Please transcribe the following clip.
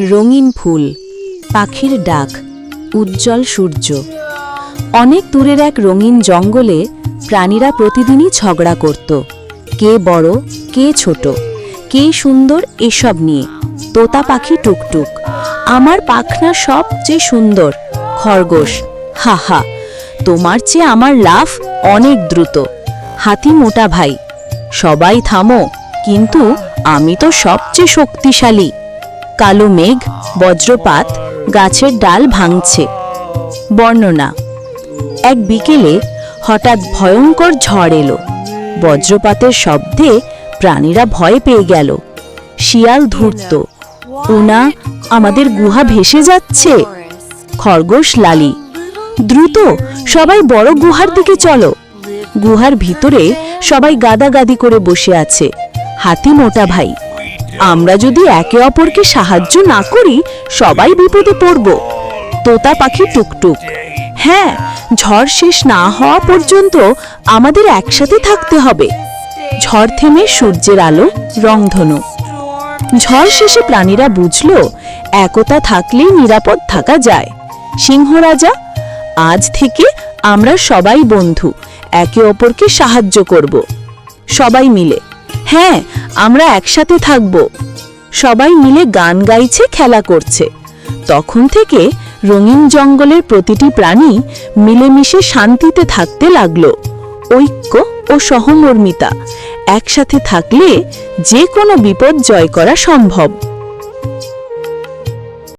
রঙিন ফুল, পাখির ডাক, উজ্জ্বল সূর্য। অনেক দূরের এক রঙিন জঙ্গলে প্রাণীরা প্রতিদিনই ঝগড়া করত। কে বড়, কে ছোট, কে সুন্দর এসব নিয়ে। তোতা পাখি টুকটুক, আমার পাখনা সবচেয়ে সুন্দর, খরগোশ, হা হা, তোমার চেয়ে আমার লাফ অনেক দ্রুত। হাতি মোটা ভাই, সবাই থামো, কিন্তু আমি তো সবচেয়ে শক্তিশালী। কালো মেঘ, বজ্রপাত, গাছের ডাল ভাঙছে। বর্ণনা, এক বিকেলে হঠাৎ ভয়ঙ্কর ঝড় এলো। বজ্রপাতের শব্দে প্রাণীরা ভয় পেয়ে গেল। শিয়াল ধূর্ত, উনা, আমাদের গুহা ভেসে যাচ্ছে? খরগোশ লালি, দ্রুত, সবাই বড় গুহার দিকে চলো। গুহার ভিতরে সবাই গাদাগাদি করে বসে আছে। হাতি মোটা ভাই আমরা যদি একে অপরকে সাহায্য না করি, সবাই বিপদে পড়ব। তোতা পাখি টুকটুক। হ্যাঁ ঝড় শেষ না হওয়া পর্যন্ত আমাদের একসাথে থাকতে হবে। ঝড় থেমে সূর্যের আলো রংধনু ঝড় শেষে প্রাণীরা বুঝল, একতা থাকলেই নিরাপদ থাকা যায়। সিংহ রাজা, আজ থেকে আমরা সবাই বন্ধু, একে অপরকে সাহায্য করব। সবাই মিলে। হ্যাঁ আমরা একসাথে থাকব। সবাই মিলে গান গাইছে, খেলা করছে। তখন থেকে রঙিন জঙ্গলের প্রতিটি প্রাণী মিলেমিশে শান্তিতে থাকতে লাগল। ঐক্য ও সহমর্মিতা, একসাথে থাকলে যে কোনো বিপদ জয় করা সম্ভব।